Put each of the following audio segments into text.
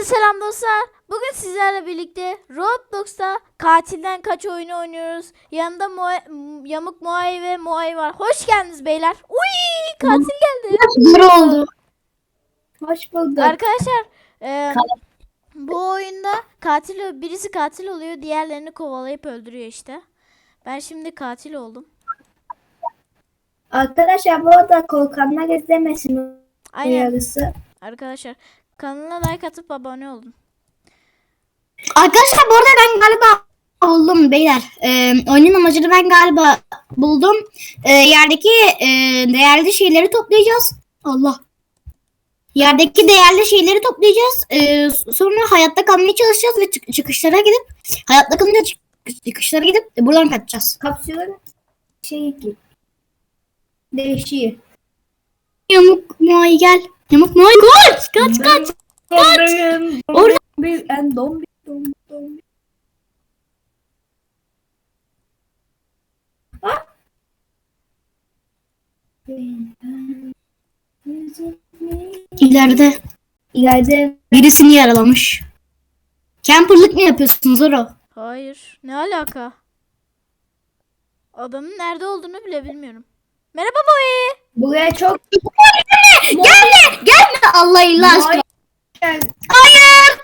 Herkese selam dostlar. Bugün sizlerle birlikte Roblox'ta katilden kaç oyunu oynuyoruz. Yanında Moe- Yamuk Moai ve Moai var. Hoş geldiniz beyler. Uy katil geldi. Bir oldu. Hoş bulduk. Arkadaşlar e, bu oyunda katil birisi katil oluyor, diğerlerini kovalayıp öldürüyor işte. Ben şimdi katil oldum. Arkadaşlar bu arada korkanlar izlemesin Aynen uyarısı. arkadaşlar. Kanala like atıp abone olun. Arkadaşlar bu arada ben galiba buldum beyler. Ee, oyunun amacını ben galiba buldum. Ee, yerdeki e, değerli şeyleri toplayacağız. Allah. Yerdeki değerli şeyleri toplayacağız. Ee, sonra hayatta kalmaya çalışacağız ve çık- çıkışlara gidip hayatta kalınca çık- çıkışlara gidip buradan kaçacağız. Kapsülün şeyi ki. Değişiyor. Yamuk Muay gel. Yamuk Muay kaç kaç kaç. Kaç. Orada- Bir en dombi dombi dombi. Ha? İleride İleride birisini yaralamış. Camperlık mı yapıyorsun Zoro? Hayır. Ne alaka? Adamın nerede olduğunu bile bilmiyorum. Merhaba Boy. buraya çok Gelme! Gelme Allah illa aşkına. Gel. Hayır!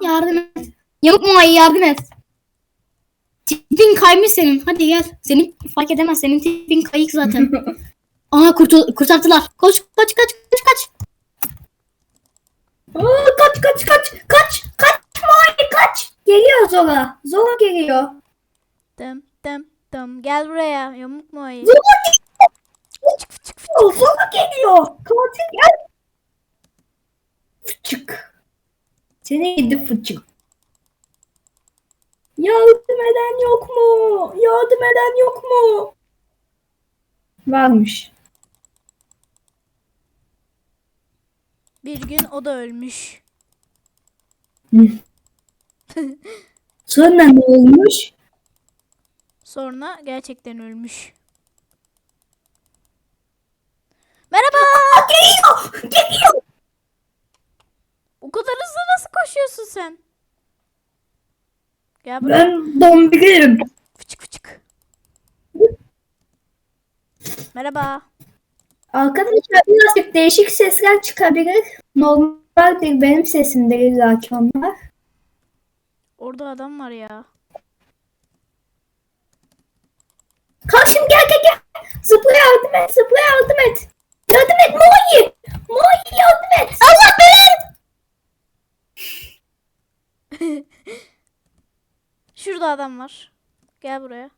Yardım et. Yamuk mu ay yardım et. Tipin kaymış senin. Hadi gel. Seni fark edemez. Senin tipin kayık zaten. Aa kurtul kurtardılar. Koş kaç kaç kaç kaç. Aa, kaç kaç kaç kaç kaç Mari kaç. Geliyor Zora. Zora geliyor. Dım dım dım. Gel buraya. Yamuk mu ayı? Zora geliyor. Zora geliyor. Katil gel. Fıçık. Seni yedi fıçık. Yardım eden yok mu? Yardım eden yok mu? Varmış. Bir gün o da ölmüş. Sonra ne olmuş? Sonra gerçekten ölmüş. Merhaba. Geliyor. Geliyor. O kadar hızlı nasıl koşuyorsun sen? Gel buraya. Ben dombirim. Fıçık fıçık. Merhaba. Arkadaşlar birazcık değişik sesler çıkabilir. Normal değil benim sesim değil zaten onlar. Orada adam var ya. Kalk şimdi gel gel gel. Zıpla yardım et zıpla yardım et. Yardım et Moi. Moi yardım et. Allah belanı. Şurada adam var. Gel buraya.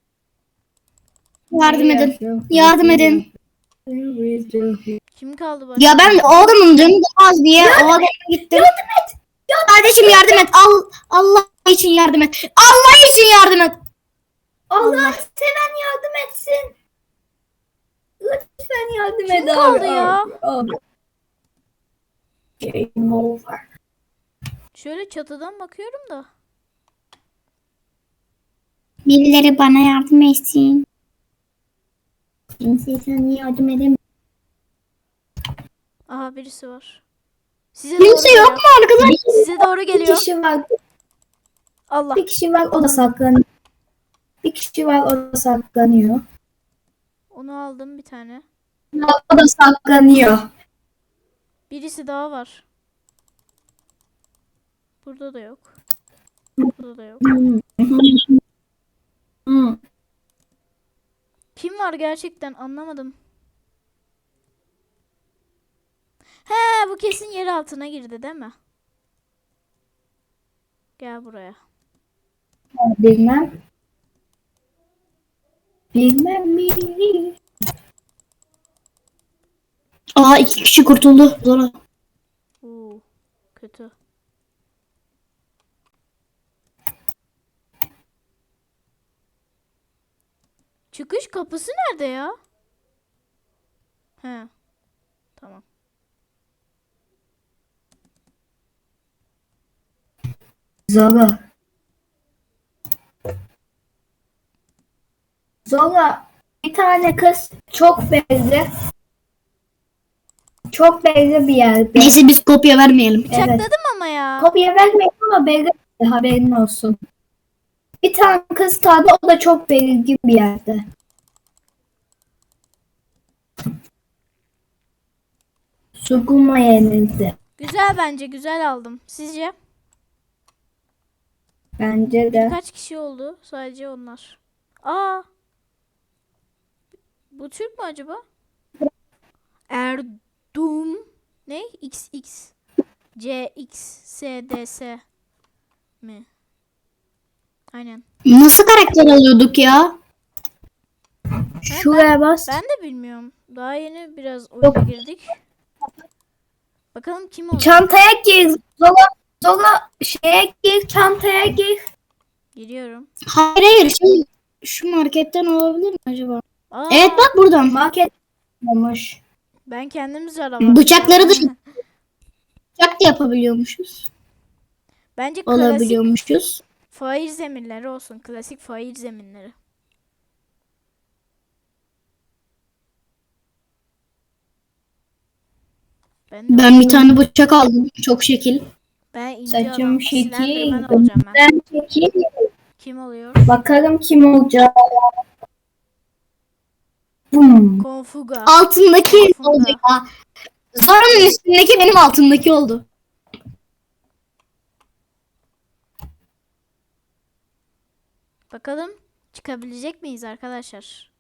Yardım edin. Yardım edin. Kim kaldı başka? Ya ben o adamın canı daha az diye o adama gittim. Yardım et. Kardeşim yardım et. Al Allah için yardım et. Allah için yardım et. Allah seven yardım etsin. Lütfen yardım Kim et. kaldı abi, ya? abi, abi. Game over. Şöyle çatıdan bakıyorum da. Birileri bana yardım etsin. Kimseye sen yardım edemiyorsun. Aha birisi var. Size doğru Kimse yok geliyor. mu arkadaşlar? Size doğru Bir geliyor. kişi var. Allah. Bir kişi var o da saklanıyor. Bir kişi var o da saklanıyor. Onu aldım bir tane. O da saklanıyor. Birisi daha var. Burada da yok. Burada da yok. Kim var gerçekten anlamadım. He bu kesin yer altına girdi değil mi? Gel buraya. Bilmem. Bilmem mi? Aa iki kişi kurtuldu. Zora. Oo, kötü. Çıkış kapısı nerede ya? He. Tamam. Zola. Zola bir tane kız çok belli. Çok belli bir yerde. Neyse biz kopya vermeyelim. Evet. Bıçakladım ama ya. Kopya vermeyin ama belli haberin olsun. Bir tane kız kaldı o da çok belirgin bir yerde. Suguma yenildi. Güzel bence güzel aldım. Sizce? Bence de. Kaç kişi oldu? Sadece onlar. Aa. Bu Türk mü acaba? Erdum ne? XX CX SDS mi? Aynen. Nasıl karakter alıyorduk ya? Şuraya bas. Ben de bilmiyorum. Daha yeni biraz oyuna girdik. Bakalım kim olacak? Çantaya gir. Zola, Zola şeye gir. Çantaya gir. Giriyorum. Hayır hayır şey şu marketten olabilir mi acaba? Aa, Evet bak buradan. Market olmuş. Ben kendim zararım. Bıçakları da bıçak da yapabiliyormuşuz. Bence klasik Olabiliyormuşuz. fail zeminleri olsun. Klasik fail zeminleri. Ben, de- Ben bir tane bıçak aldım. Çok şekil. ben ince Saçım adam. şekil. Olacağım ben. Ben peki Kim oluyor? bakalım kim olacak. Bum. Konfuga. Altındaki Aslında. oldu ya. Zora'nın üstündeki benim altındaki oldu. Bakalım çıkabilecek miyiz arkadaşlar?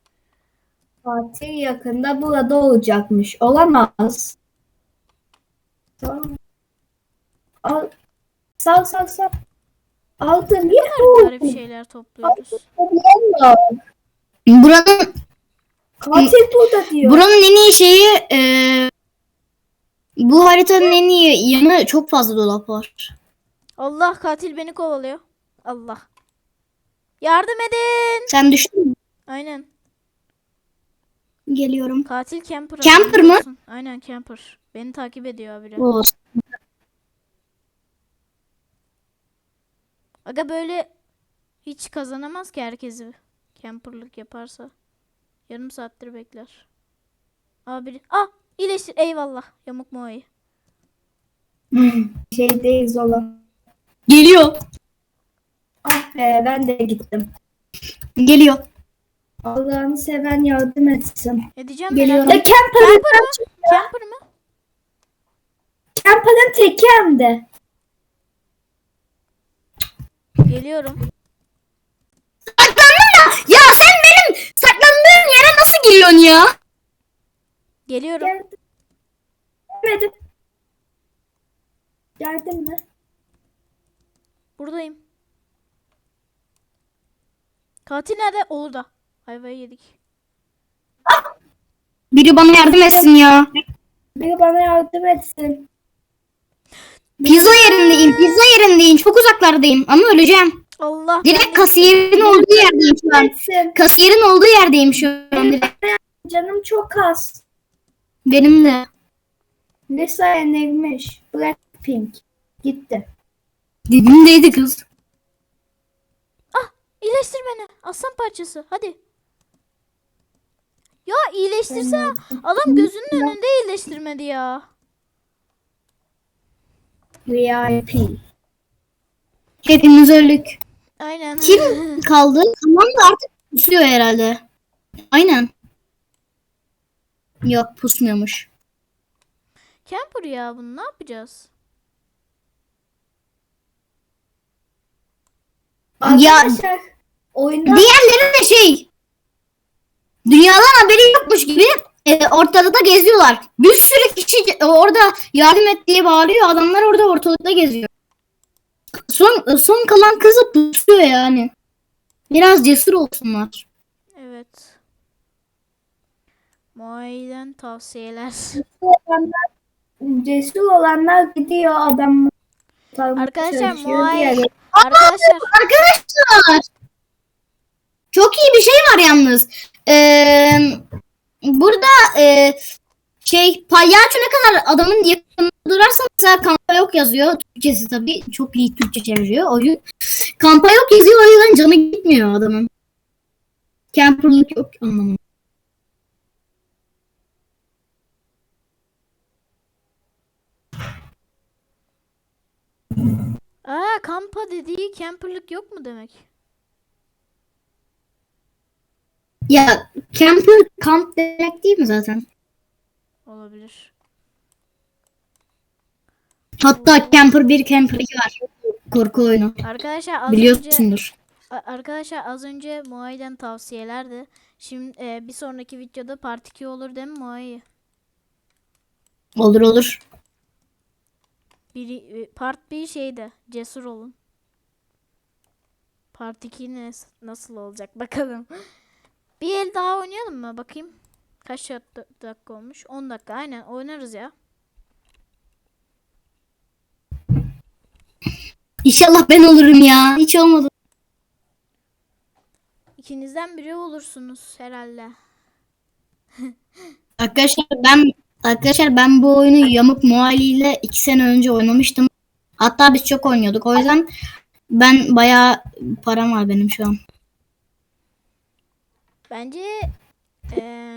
Fatih yakında burada olacakmış. Olamaz. Sağ. Al. Sağ sağ sağ. Aldın. Garip Yuhuu. şeyler topluyoruz. Buranın Katil burada diyor. buranın en iyi şeyi eee, bu haritanın en iyi yanı çok fazla dolap var. Allah katil beni kovalıyor. Allah. Yardım edin. Sen düştün mü? Aynen. Geliyorum. Katil camper. Camper mı? Aynen camper. Beni takip ediyor. Oo, Aga böyle hiç kazanamaz ki herkesi. Camperlık yaparsa. Yarım saattir bekler. Abi. Ah iyileştir. Eyvallah. Yamuk Moai. Şeydeyiz olan. Geliyor. Ah be ben de gittim. Geliyor. Allah'ını seven yardım etsin. Edeceğim Geliyorum. merak Ya. Camper'ın Camper mı? Camper mı? Camper'ın teki hem de. Geliyorum. Saklandın da. Ya sen benim saklandığım yere nasıl geliyorsun ya? Geliyorum. Geldim. Gelmedim. Geldin mi? Buradayım. Katil nerede? Orada. Ayvayı yedik. Biri bana yardım etsin ya. Biri bana yardım etsin. Pizza yerindeyim. Pizza yerindeyim. Çok uzaklardayım ama öleceğim. Allah. Direkt kasiyerin olduğu yerdeyim şu an. Etsin. Kasiyerin olduğu yerdeyim şu an. direkt. Canım çok az. Benim de. Lisa yenilmiş. Blackpink. Gitti. Dibimdeydi kız. İyileştir beni. Aslan parçası. Hadi. Ya iyileştirsene. Adam gözünün önünde iyileştirmedi ya. VIP. Hepimiz öldük. Aynen. Kim kaldı? Tamam da artık pusuyor herhalde. Aynen. Yok pusmuyormuş. Camper ya bunu ne yapacağız? Arkadaşlar oyunda Diğerleri de şey. Dünyadan haberi yokmuş gibi e, ortada geziyorlar. Bir sürü kişi orada yardım et diye bağırıyor. Adamlar orada ortalıkta geziyor. Son son kalan kızı pusuyor yani. Biraz cesur olsunlar. Evet. Muayiden tavsiyeler. olanlar, cesur olanlar gidiyor adam. Arkadaşlar çalışıyor, muay diğeri- Arkadaşlar Arkadaşlar. Çok iyi bir şey var yalnız. Ee, burada e, şey palyaço ne kadar adamın yakınında durarsa mesela kampa yok yazıyor. Türkçesi tabii çok iyi Türkçe çeviriyor oyun. Kampa yok yazıyor o yüzden canı gitmiyor adamın. Camperlık yok anlamında. kampa dediği camperlık yok mu demek? Ya camper kamp demek değil mi zaten? Olabilir. Hatta camper 1 camper 2 var. Korku oyunu. Arkadaşlar az önce Biliyorsundur. A- Arkadaşlar az önce Muay'den tavsiyelerdi. Şimdi e, bir sonraki videoda part 2 olur değil mi Muay? Olur olur. E, part 1 şeyde cesur olun. Part 2 ne, nasıl olacak bakalım. bir el daha oynayalım mı bakayım. Kaç dak- dakika olmuş? 10 dakika aynen oynarız ya. İnşallah ben olurum ya. Hiç olmadı. İkinizden biri olursunuz herhalde. Arkadaşlar ben arkadaşlar ben bu oyunu Yamuk Muali ile 2 sene önce oynamıştım. Hatta biz çok oynuyorduk. O yüzden ben bayağı param var benim şu an. Bence eee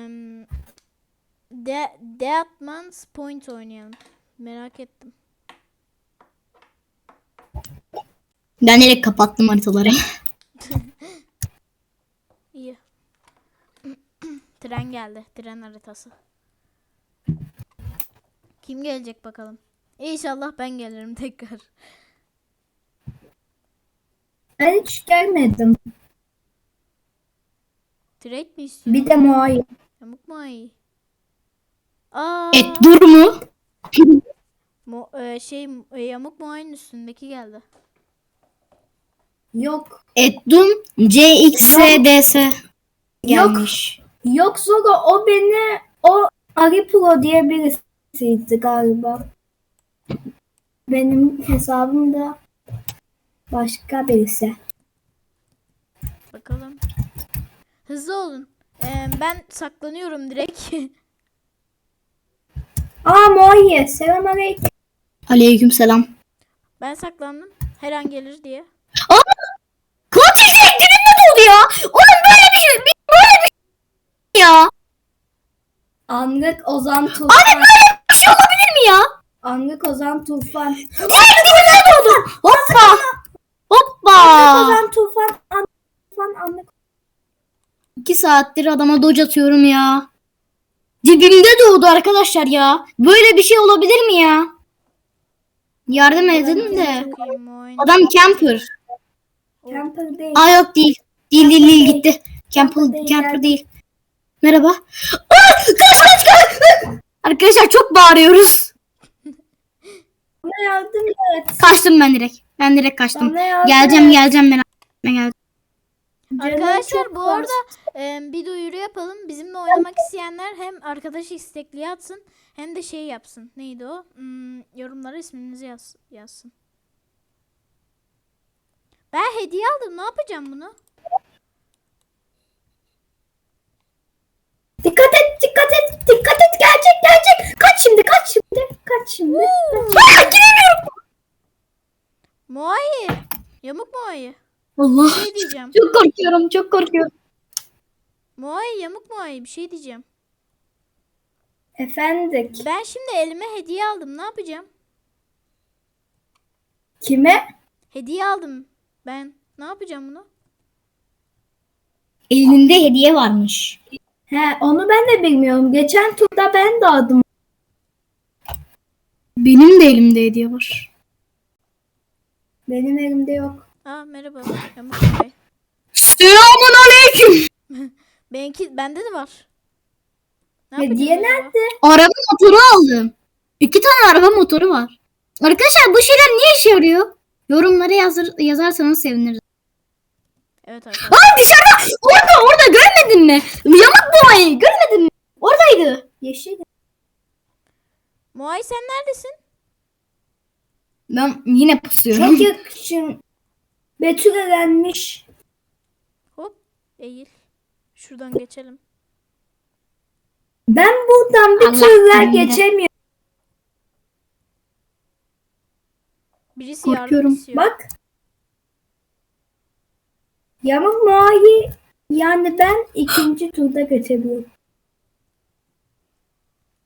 De Deadman's Point oynayalım. Merak ettim. Ben direkt kapattım haritaları. İyi. Tren geldi. Tren haritası. Kim gelecek bakalım. İnşallah ben gelirim tekrar. Ben hiç gelmedim. Trade mi istiyorsun? Bir de muayyen. Yamuk mu ay? Aa, Et dur mu? mo, e, şey e, yamuk mu ayın üstündeki geldi. Yok. Etdum CXSDS gelmiş. Yok Zogo o beni o Ari Pro diye birisiydi galiba. Benim hesabım da başka birisi. Bakalım. Hızlı olun. Ee, ben saklanıyorum direkt. Aa Moye selamünaleyküm. Aleykümselam. ben saklandım. Her an gelir diye. Katil direkt dibimde doldu ya. Oğlum böyle bir şey böyle bir şey ya. Anlık Ozan Tufan. Bir şey olabilir mi ya? Anlık Ozan Tufan. Hayır dibimde doldu. Hoppa. Hoppa. Ozan Tufan. Anlık Tufan anlık. İki saattir adama doge atıyorum ya. Dibimde doğdu arkadaşlar ya. Böyle bir şey olabilir mi ya? Yardım edin de. Adam camper. Camper değil. Aa yok değil. Değil değil değil gitti. Camper, Camper değil, camper geldi. değil. Merhaba. Aa, kaç kaç kaç. Arkadaşlar çok bağırıyoruz. Bana yardım et. Kaçtım ben direkt. Ben direkt kaçtım. Geleceğim geleceğim ben. Ben geleceğim. Arkadaşlar bu arada e, bir duyuru yapalım. Bizimle oynamak isteyenler hem arkadaş istekli atsın hem de şey yapsın. Neydi o? Hmm, yorumlara isminizi yaz, yazsın. Ben hediye aldım. Ne yapacağım bunu? Dikkat et, dikkat et, dikkat et. Gelecek, gelecek. Kaç şimdi, kaç şimdi, kaç şimdi. kaç. Muayyi. Yamuk Muayyi. Allah. Bir şey diyeceğim. Çok korkuyorum. Çok korkuyorum. Muayyi yamuk Muayyi bir şey diyeceğim. Efendik. Ben şimdi elime hediye aldım. Ne yapacağım? Kime? Hediye aldım. Ben ne yapacağım bunu? Elinde hediye varmış. He, onu ben de bilmiyorum. Geçen turda ben de aldım. Benim de elimde hediye var. Benim elimde yok. Aa merhaba. Selamun aleyküm. Benimki bende de var. Ne Hediye nerede? Araba motoru aldım. İki tane araba motoru var. Arkadaşlar bu şeyler niye işe yarıyor? Yorumlara yazır, yazarsanız seviniriz. Evet arkadaşlar. Aa dışarıda orada orada görmedin mi? Yamuk boğayı görmedin mi? Oradaydı. Yeşil. Muay sen neredesin? Ben yine pusuyorum. Çok yakışın. Betül elenmiş. Hop eğil. Şuradan geçelim. Ben buradan bir bilir. geçemiyorum. Birisi yardım Korkuyorum. istiyor. Bak. Yamuk Muayyi yani ben ikinci turda geçebiliyorum.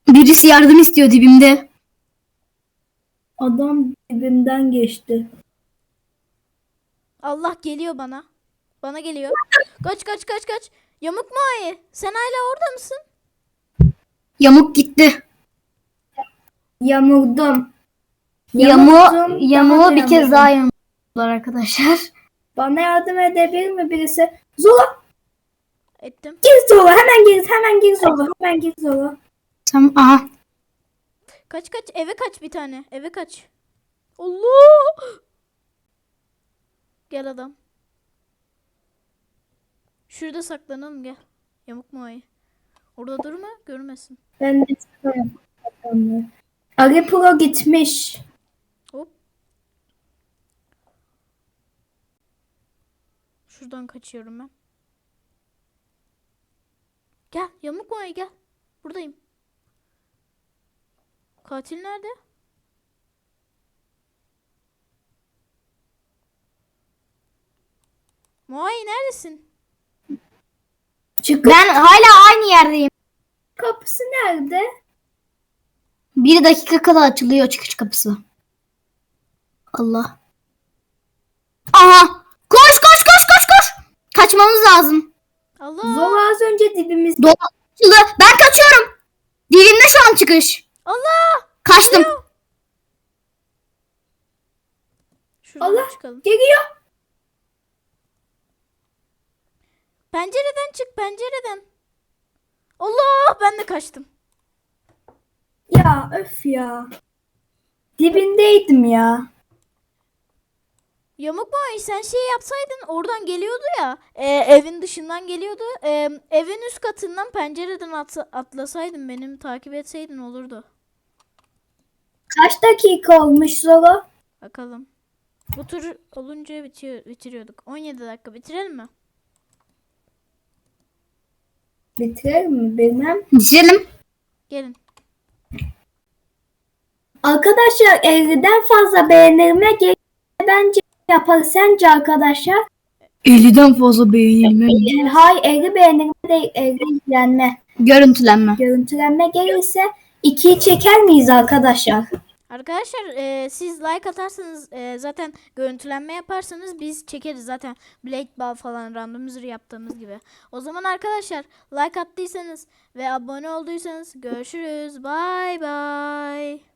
Birisi yardım istiyor dibimde. Adam dibimden geçti. Allah geliyor bana. Bana geliyor. Kaç kaç kaç kaç. Yamuk mu ayı? Sen hala orada mısın? Yamuk gitti. Yamurdum. Yamu, Yamuktum, yamuğu daha da bir kez daha yamuklar arkadaşlar. Bana yardım edebilir mi birisi? Zola Ettim. gir Zola hemen gir hemen gir Zola hemen gir Zola. Tamam aha. Kaç kaç eve kaç bir tane. Eve kaç. Allah! Gel adam. Şurada saklanalım gel. Yamuk mu ayı? Orada durma görmesin. Ben de çıkarım. Ali Pro gitmiş. Hop. Şuradan kaçıyorum ben. Gel yamuk mu ayı gel. Buradayım. Katil nerede? Muay neredesin? Çık Ben hala aynı yerdeyim. kapısı nerede? Bir dakika kala açılıyor çıkış kapısı. Allah. Aha. Koş koş koş koş koş. Kaçmamız lazım. Allah. Zola az önce dibimizde. Doğru açıldı. Ben kaçıyorum. Dilimde şu an çıkış. Allah. Kaçtım. Şuradan Allah. çıkalım. Geliyor. Pencereden çık pencereden. Allah ben de kaçtım. Ya öf ya. Dibindeydim ya. Yamuk boy sen şey yapsaydın oradan geliyordu ya. e, evin dışından geliyordu. E, evin üst katından pencereden atsa- atlasaydın benim takip etseydin olurdu. Kaç dakika olmuş Zola? Bakalım. Bu tur olunca bitiyor, bitiriyorduk. 17 dakika bitirelim mi? Bitirelim mi bilmem. Dizelim. Gelin. Arkadaşlar 50'den fazla beğenilme gelirse bence yapar. Sence arkadaşlar? 50'den fazla beğenilme. Yani hayır 50 beğenilme değil 50 izlenme. Görüntülenme. Görüntülenme gelirse 2'yi çeker miyiz arkadaşlar? Arkadaşlar e, siz like atarsanız e, zaten görüntülenme yaparsanız biz çekeriz zaten Blade Ball falan randomizer yaptığımız gibi. O zaman arkadaşlar like attıysanız ve abone olduysanız görüşürüz. Bye bye.